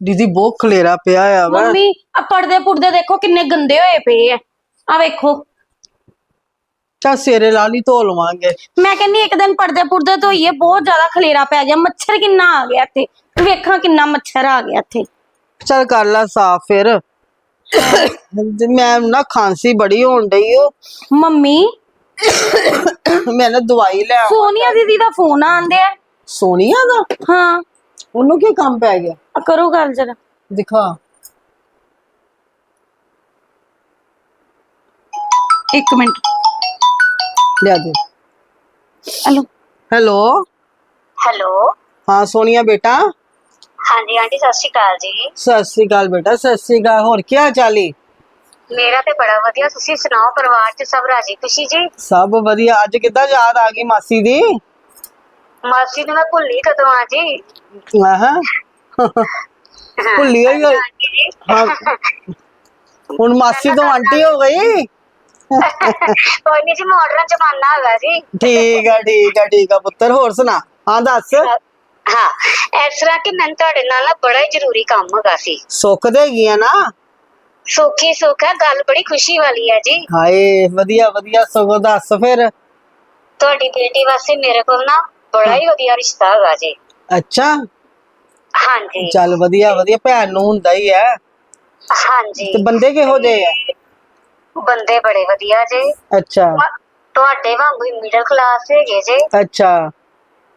ਦੀਦੀ ਬਹੁਤ ਖਲੇਰਾ ਪਿਆ ਆ ਵਾ। ਮੰਮੀ ਆ ਪਰਦੇ ਪੁਰਦੇ ਦੇਖੋ ਕਿੰਨੇ ਗੰਦੇ ਹੋਏ ਪਏ ਆ। ਆ ਵੇਖੋ। ਚਾ ਸੇਰੇ ਲਾ ਲਈ ਧੋ ਲਵਾਂਗੇ। ਮੈਂ ਕਹਿੰਨੀ ਇੱਕ ਦਿਨ ਪਰਦੇ ਪੁਰਦੇ ਧੋਈਏ ਬਹੁਤ ਜ਼ਿਆਦਾ ਖਲੇਰਾ ਪੈ ਗਿਆ। ਮੱਛਰ ਕਿੰਨਾ ਆ ਗਿਆ ਇੱਥੇ। ਵੇਖਾਂ ਕਿੰਨਾ ਮੱਛਰ ਆ ਗਿਆ ਇੱਥੇ। ਚੱਲ ਕਰ ਲੈ ਸਾਫ਼ ਫਿਰ। ਮੈਂ ਨਾ ਖਾਂਸੀ ਬੜੀ ਹੋਣ ਡਈ ਓ। ਮੰਮੀ ਮੈਂ ਨਾ ਦਵਾਈ ਲੈ ਆਵਾਂ। ਸੋਨੀਆ ਦੀਦੀ ਦਾ ਫੋਨ ਆਂਦੇ ਆ ਸੋਨੀਆ ਦਾ? ਹਾਂ। ਉਹਨੂੰ ਕੀ ਕੰਮ ਪੈ ਗਿਆ? ਆ ਕਰੋ ਗੱਲ ਜਰਾ। ਦਿਖਾ। ਇੱਕ ਮਿੰਟ। ਲਿਆ ਦੇ। ਹਲੋ। ਹੈਲੋ। ਹੈਲੋ। ਹਾਂ ਸੋਨੀਆ ਬੇਟਾ। ਹਾਂਜੀ ਆਂਟੀ ਸਤਿ ਸ਼੍ਰੀ ਅਕਾਲ ਜੀ। ਸਤਿ ਸ੍ਰੀ ਅਕਾਲ ਬੇਟਾ ਸਤਿ ਸ੍ਰੀ ਅਕਾਲ। ਹੋਰ ਕੀ ਹਾਲ ਚਾਲ ਈ ਮੇਰਾ ਤੇ ਬੜਾ ਵਧੀਆ। ਤੁਸੀਂ ਸੁਣਾਓ ਪਰਿਵਾਰ 'ਚ ਸਭ ਰਾਜੀ ਖੁਸ਼ੀ ਜੀ? ਸਭ ਵਧੀਆ। ਅੱਜ ਕਿੱਦਾਂ ਯਾਦ ਆ ਗਈ ਮਾਸੀ ਦੀ? ਮਾਸੀ ਨੂੰ ਮੈਂ ਭੁੱਲੀ ਕਦੋਂ ਆ ਜੀ। ਆਹਾਂ। ਭੁੱਲੀ ਹੋਈ ਹੋਈ। ਆਂਟੀ ਜੀ ਹਾਂ। ਹੁਣ ਮਾਸੀ ਤੋਂ ਆਂਟੀ ਹੋ ਗਈ। ਕੋਈ ਨਹੀਂ ਜੀ ਮਾਡਰਨ ਜ਼ਮਾਨਾ ਹੈਗਾ ਜੀ। ਠੀਕ ਆ ਠੀਕ ਆ ਠੀਕ ਆ ਪੁੱਤਰ ਹੋਰ ਸੁਣਾ? ਹਾਂ ਦੱਸ। ਹਾਂ ਇਸ ਤਰ੍ਹਾਂ ਕਿ ਮੈਨੂੰ ਤੁਹਾਡੇ ਨਾਲ ਨਾ ਬੜਾ ਹੀ ਜ਼ਰੂਰੀ ਕੰਮ ਹੈਗਾ ਸੀ। ਸੁੱਖ ਦੇ ਗਈਆਂ ਨਾ? ਸੁੱਖੀ ਸੁੱਖ ਗੱਲ ਬੜੀ ਖੁਸ਼ੀ ਵਾਲੀ ਹੈ ਜੀ। ਹਾਏ ਵਧੀਆ ਵਧੀਆ ਸਗੋਂ ਦੱਸ ਫਿਰ। ਤੁਹਾਡੀ ਬੇਟੀ ਵਾਸਤੇ ਮੇਰੇ ਕੋਲ ਨਾ ਬੜਾ ਹੀ ਵਧੀਆ ਰਿਸ਼ਤਾ ਹੈਗਾ ਜੀ। ਅੱਛਾ। ਹਾਂਜੀ। ਚੱਲ ਵਧੀਆ ਵਧੀਆ ਭੈਣ ਨੂੰ ਹੁੰਦਾ ਹੀ ਹੈ। ਹਾਂਜੀ। ਤੇ ਬੰਦੇ ਕਿਹੋ ਜਿਹੇ ਆ? ਬੰਦੇ ਬੜੇ ਵਧੀਆ ਜੀ। ਅੱਛਾ। ਤੁਹਾਡੇ ਵਾਂਗੂ ਹੀ ਮਿਡਲ ਕਲਾਸ ਹੈਗੇ ਜੇ। ਅੱਛਾ।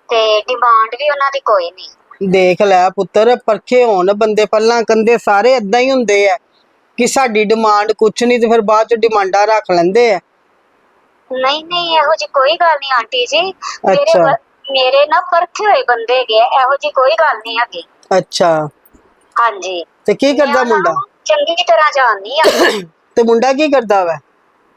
ਤੇ ਡਿਮਾਂਡ ਵੀ ਉਹਨਾਂ ਦੀ ਕੋਈ ਨਹੀਂ। ਦੇਖ ਲੈ ਪੁੱਤਰ ਪਰਖੇ ਹੋਣ ਬੰਦੇ ਪੱਲਾਂ ਕੰਦੇ ਸਾਰੇ ਇਦਾਂ ਹੀ ਹੁੰਦੇ ਆ। ਕਿ ਸਾਡੀ ਡਿਮਾਂਡ ਕੁਛ ਨਹੀਂ ਤੇ ਫਿਰ ਬਾਅਦ ਚ ਡਿਮਾਂਡਾਂ ਰੱਖ ਲੈਂਦੇ ਆ। ਨਹੀਂ ਨਹੀਂ ਇਹੋ ਜੀ ਕੋਈ ਗੱਲ ਨਹੀਂ ਆਂਟੀ ਜੀ। ਮੇਰੇ ਮੇਰੇ ਨਾ ਪਰਖੇ ਹੋਏ ਬੰਦੇ ਹੈਗੇ ਆ, ਇਹੋ ਜੀ ਕੋਈ ਗੱਲ ਨਹੀਂ ਹੈਗੀ। ਅੱਛਾ। ਹਾਂਜੀ। ਤੇ ਕੀ ਕਰਦਾ ਮੈਂ ਮੁੰਡਾ? ਚੰਗੀ ਤਰ੍ਹਾਂ ਜਾਣਦੀ ਆ। ਤੇ ਮੁੰਡਾ ਕੀ ਕਰਦਾ ਵਾ?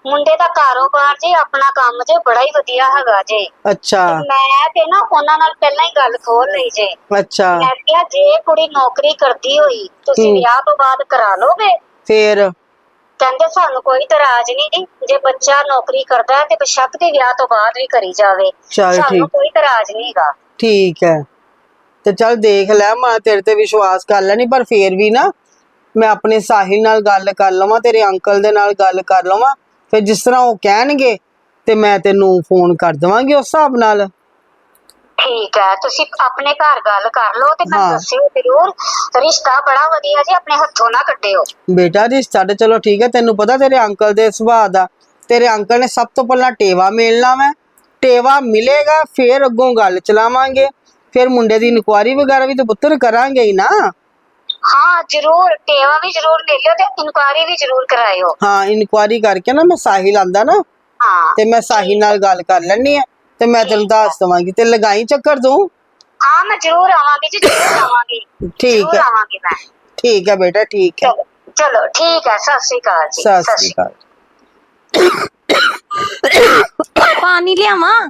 ਮੁੰਡੇ ਦਾ ਕਾਰੋਬਾਰ ਜੀ ਆਪਣਾ ਕੰਮ ਜੇ ਬੜਾ ਹੀ ਵਧੀਆ ਹੈਗਾ ਜੇ। ਅੱਛਾ। ਮੈਂ ਤੇ ਨਾ ਉਹਨਾਂ ਨਾਲ ਪਹਿਲਾਂ ਹੀ ਗੱਲ ਖੋਲ ਲਈ ਜੇ। ਅੱਛਾ। ਮੈਂ ਕਿਹਾ ਜੇ ਕੁੜੀ ਨੌਕਰੀ ਕਰਦੀ ਹੋਈ ਤੁਸੀਂ ਹੂੰ। ਵਿਆਹ ਤੋਂ ਬਾਅਦ ਕਰਾ ਲੋਗੇ? ਫੇਰ? ਕਹਿੰਦੇ ਸਾਨੂੰ ਕੋਈ ਇਤਰਾਜ਼ ਨਹੀਂ ਜੀ। ਬੱਚਾ ਨੌਕਰੀ ਕਰਦਾ ਹੈ ਤੇ ਬੇਸ਼ੱਕ ਦੇ ਵਿਆਹ ਤੋਂ ਬਾਅਦ ਵੀ ਕਰੀ ਜਾਵੇ। ਚੱਲ ਸਾਨੂੰ ਠੀਕ। ਕੋਈ ਇਤਰਾਜ਼ ਨਹੀਂਗਾ ਠੀਕ ਹੈ। ਤੇ ਚੱਲ ਦੇਖ ਲੈ ਮੈਂ ਤੇਰੇ ਤੇ ਵਿਸ਼ਵਾਸ ਕਰ ਲੈਣੀ ਪਰ ਫੇਰ ਵੀ ਨਾ ਮੈਂ ਆਪਣੇ ਸਾਹਿਲ ਨਾਲ ਗੱਲ ਕਰ ਲਵਾਂ ਤੇਰੇ ਅੰਕਲ ਦੇ ਨਾਲ ਗੱਲ ਕਰ ਲਵਾਂ। ਫਿਰ ਜਿਸ ਤਰ੍ਹਾਂ ਉਹ ਕਹਿਣਗੇ ਤੇ ਮੈਂ ਤੈਨੂੰ ਫੋਨ ਕਰ ਦਵਾਂਗੀ ਉਸ ਹਿਸਾਬ ਨਾਲ। ਠੀਕ ਹੈ ਤੁਸੀਂ ਆਪਣੇ ਘਰ ਗੱਲ ਕਰ ਲਓ ਤੇ ਹਾਂ। ਮੈਨੂੰ ਦੱਸਿਓ ਜ਼ਰੂਰ। ਰਿਸ਼ਤਾ ਬੜਾ ਵਧੀਆ ਜੀ ਆਪਣੇ ਹੱਥੋਂ ਨਾ ਕੱਢਿਓ। ਬੇਟਾ ਜੀ ਸਾਡੇ ਚਲੋ ਠੀਕ ਹੈ ਤੈਨੂੰ ਪਤਾ ਤੇਰੇ ਅੰਕਲ ਦੇ ਸੁਭਾਅ ਦਾ। ਤੇਰੇ ਅੰਕਲ ਨੇ ਸਭ ਤੋਂ ਪਹਿਲਾਂ ਟੇਵਾ ਮਿਲਣਾ ਵਾ ਟੇਵਾ ਮਿਲੇਗਾ ਫਿਰ ਅੱਗੋਂ ਗੱਲ ਚਲਾਵਾਂਗੇ। ਫਿਰ ਮੁੰਡੇ ਦੀ ਇਨਕੁਆਰੀ ਵਗੈਰਾ ਵੀ ਤੇ ਪੁੱਤਰ ਕਰਾਂਗੇ ਹੀ ਨਾ। ਹਾਂ ਜ਼ਰੂਰ ਟੇਵਾ ਵੀ ਜ਼ਰੂਰ ਲੈ ਲਿਓ ਤੇ ਇਨਕੁਆਰੀ ਵੀ ਜ਼ਰੂਰ ਕਰਾਇਓ। ਹਾਂ ਇਨਕੁਆਰੀ ਕਰਕੇ ਨਾ ਮੈਂ ਸਾਹਿਲ ਆਂਦਾ ਨਾ। ਹਾਂ। ਤੇ ਮੈਂ ਸਾਹਿਲ ਨਾਲ ਗੱਲ ਕਰ ਲੈਣੀ ਆ ਤੇ ਮੈਂ ਤੈਨੂੰ ਦੱਸ ਦਵਾਂਗੀ ਤੇ ਲਗਾਈ ਚੱਕਰ ਤੂੰ? ਹਾਂ ਮੈਂ ਜ਼ਰੂਰ ਆਵਾਂਗੀ ਜੀ ਜ਼ਰੂਰ ਆਵਾਂਗੀ। ਠੀਕ ਜ਼ਰੂਰ ਹੈ। ਆਵਾਂਗੀ ਮੈਂ। ਠੀਕ ਹੈ ਬੇਟਾ ਠੀਕ ਹੈ। ਚਲੋ ਚਲੋ ਠੀਕ ਹੈ ਸਤਿ ਸ਼੍ਰੀ ਅਕਾਲ ਜੀ ਸਤਿ ਸ੍ਰੀ ਅਕਾਲ। ਪਾਣੀ ਲਿਆਵਾਂ?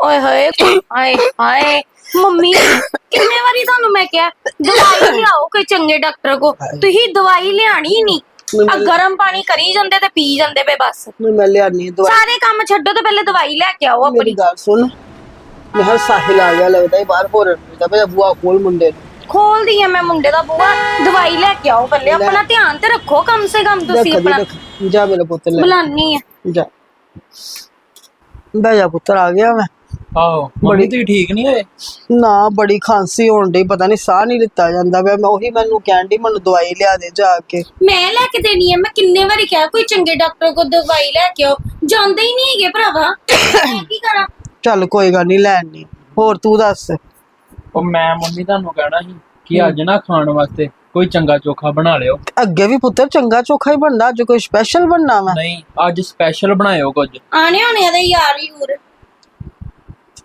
ਓਏ ਹੋਏ ਹਾਏ ਹਾਏ। ਮੰਮੀ ਕਿੰਨੇ ਵਾਰੀ ਤੁਹਾਨੂੰ ਮੈਂ ਕਿਹਾ ਦਵਾਈ ਲਿਆਓ ਕੋਈ ਚੰਗੇ ਡਾਕਟਰ ਕੋ ਤੁਸੀਂ ਦਵਾਈ ਲਿਆਣੀ ਨਹੀਂ ਆ ਗਰਮ ਪਾਣੀ ਕਰੀ ਜਾਂਦੇ ਤੇ ਪੀ ਜਾਂਦੇ ਪਏ ਬਸ। ਮੈਂ ਮੈਂ ਲਿਆਨੀ ਆ ਦਵਾਈ। ਸਾਰੇ ਕੰਮ ਛੱਡੋ ਤੇ ਪਹਿਲੇ ਦਵਾਈ ਲੈ ਕੇ ਆਓ ਮੇਰੀ ਆਪਣੀ ਗੱਲ ਸੁਣ। ਮੈਂ ਕਿਹਾ ਸਾਹਿਲ ਆ ਗਿਆ ਲੱਗਦਾ ਇਹ ਬਾਹਰ ਹੋਰ ਦਾ ਪਿਆ ਬੁਆ ਕੋਲ ਮੁੰਡੇ ਨੂੰ। ਖੋਲਦੀ ਆ ਮੈਂ ਮੁੰਡੇ ਦਾ ਬੂਆ ਦਵਾਈ ਲੈ ਕੇ ਆਓ ਪਹਿਲੇ। ਆਪਣਾ ਧਿਆਨ ਤੇ ਰੱਖੋ ਕਮ ਸੇ ਕਮ ਤੁਸੀਂ ਰੱਖ ਦੀ ਆਪਣਾ। ਰੱਖ। ਜਾ ਮੇਰਾ ਪੁੱਤ ਲੈ। ਬੁਲਾਨੀ ਆ। ਜਾ। ਬਹਿ ਜਾ ਪੁੱਤਰ ਆ ਗਿਆ ਮੈਂ। ਆਹੋ ਮੰਮੀ ਤੁਸੀਂ ਠੀਕ ਨਹੀਂ ਹੋਏ? ਨਾ ਬੜੀ ਖਾਂਸੀ ਹੋਣ ਡਈ ਪਤਾ ਨਹੀਂ ਸਾਹ ਨਹੀਂ ਲਿੱਤਾ ਜਾਂਦਾ ਪਿਆ। ਮੈਂ ਉਹੀ ਮੈਨੂੰ ਕਹਿਣ ਡਈ ਮੈਨੂੰ ਦਵਾਈ ਲਿਆ ਦੇ ਜਾ ਕੇ। ਮੈਂ ਲੈ ਕੇ ਦੇਣੀ ਹੈ ਮੈਂ ਕਿੰਨੇ ਵਾਰੀ ਕਿਹਾ ਕੋਈ ਚੰਗੇ ਡਾਕਟਰ ਕੋ ਦਵਾਈ ਲੈ ਕੇ ਆਓ। ਜਾਂਦੇ ਹੀ ਨਹੀਂ ਹੈਗੇ ਭਰਾਵਾ। ਮੈਂ ਕੀ ਕਰਾਂ? ਚੱਲ ਕੋਈ ਗੱਲ ਨਹੀਂ ਲੈਣੀ ਹੋਰ ਤੂੰ ਦੱਸ। ਉਹ ਮੈਂ ਮੰਮੀ ਤੁਹਾਨੂੰ ਕਹਿਣਾ ਸੀ ਕਿ ਅੱਜ ਨਾ ਖਾਣ ਵਾਸਤੇ ਕੋਈ ਚੰਗਾ ਚੋਖਾ ਬਣਾ ਲਿਓ। ਅੱਗੇ ਵੀ ਪੁੱਤਰ ਚੰਗਾ ਚੋਖਾ ਹੀ ਬਣਦਾ ਅੱਜ ਕੋਈ ਸਪੈਸ਼ਲ ਬਣਨਾ ਵਾ? ਨਹੀਂ ਅੱਜ ਸਪੈਸ਼ਲ ਬਣਾਇਓ ਕੁਝ। ਆਣੇ ਹੋਣੇ ਇਹਦੇ ਯਾਰ ਹੀ ਹੋਰ।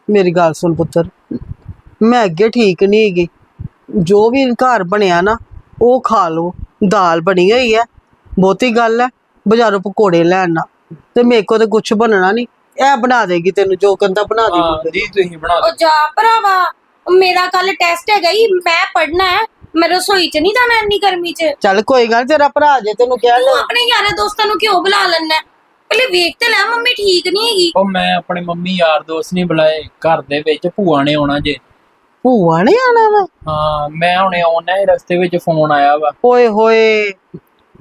ਮੇਰੀ ਗੱਲ ਸੁਣ ਪੁੱਤਰ। ਮੈਂ ਅੱਗੇ ਠੀਕ ਨਹੀਂ ਹੈਗੀ। ਜੋ ਵੀ ਘਰ ਬਣਿਆ ਨਾ ਉਹ ਖਾ ਲਓ। ਦਾਲ ਬਣੀ ਹੋਈ ਹੈ। ਬਹੁਤੀ ਗੱਲ ਹੈ ਬਾਜ਼ਾਰੋਂ ਪਕੌੜੇ ਲੈਣ ਨਾ। ਤੇ ਮੇਰੇ ਕੋਲ ਤੇ ਕੁਝ ਬਣਨਾ ਨਹੀਂ। ਇਹ ਬਣਾ ਦੇਗੀ ਤੈਨੂੰ ਜੋ ਕਹਿੰਦਾ ਬਣਾ ਹਾਂ ਦੇਗੀ ਜੀ ਤੁਸੀਂ ਬਣਾ ਉਹ ਦਿਓ। ਜਾ ਭਰਾਵਾ ਮੇਰਾ ਕੱਲ ਟੈਸਟ ਹੈਗਾ ਹੀ ਮੈਂ ਪੜਨਾ ਹੈ। ਮੈਂ ਰਸੋਈ 'ਚ ਨਹੀਂ ਜਾਣਾ ਇੰਨੀ ਗਰਮੀ 'ਚ। ਚੱਲ ਕੋਈ ਗੱਲ ਨੀ, ਤੇਰਾ ਭਰਾ ਜੇ ਤੈਨੂੰ ਕਹਿ ਤੂੰ ਲੈ ਆਪਣੇ ਯਾਰਾਂ ਦੋਸਤਾਂ ਨੂੰ ਕਿਉਂ ਬੁਲਾ ਲੈਣਾ ਪਹਿਲੇ ਵੇਖ ਤੇ ਲੈ ਮੰਮੀ ਠੀਕ ਨਹੀਂ ਹੈਗੀ। ਉਹ ਮੈਂ ਆਪਣੇ ਮੰਮੀ ਯਾਰ ਦੋਸਤ ਨਹੀਂ ਬੁਲਾਏ ਘਰ ਦੇ ਵਿੱਚ ਭੂਆ ਨੇ ਆਉਣਾ ਜੇ। ਭੂਆ ਨੇ ਆਣਾ ਵਾ? ਹਾਂ ਮੈਂ ਹੁਣੇ ਆਉਣਾ ਹੀ ਰਸਤੇ ਵਿੱਚ ਫੋਨ ਆਇਆ ਵਾ। ਓਏ ਹੋਏ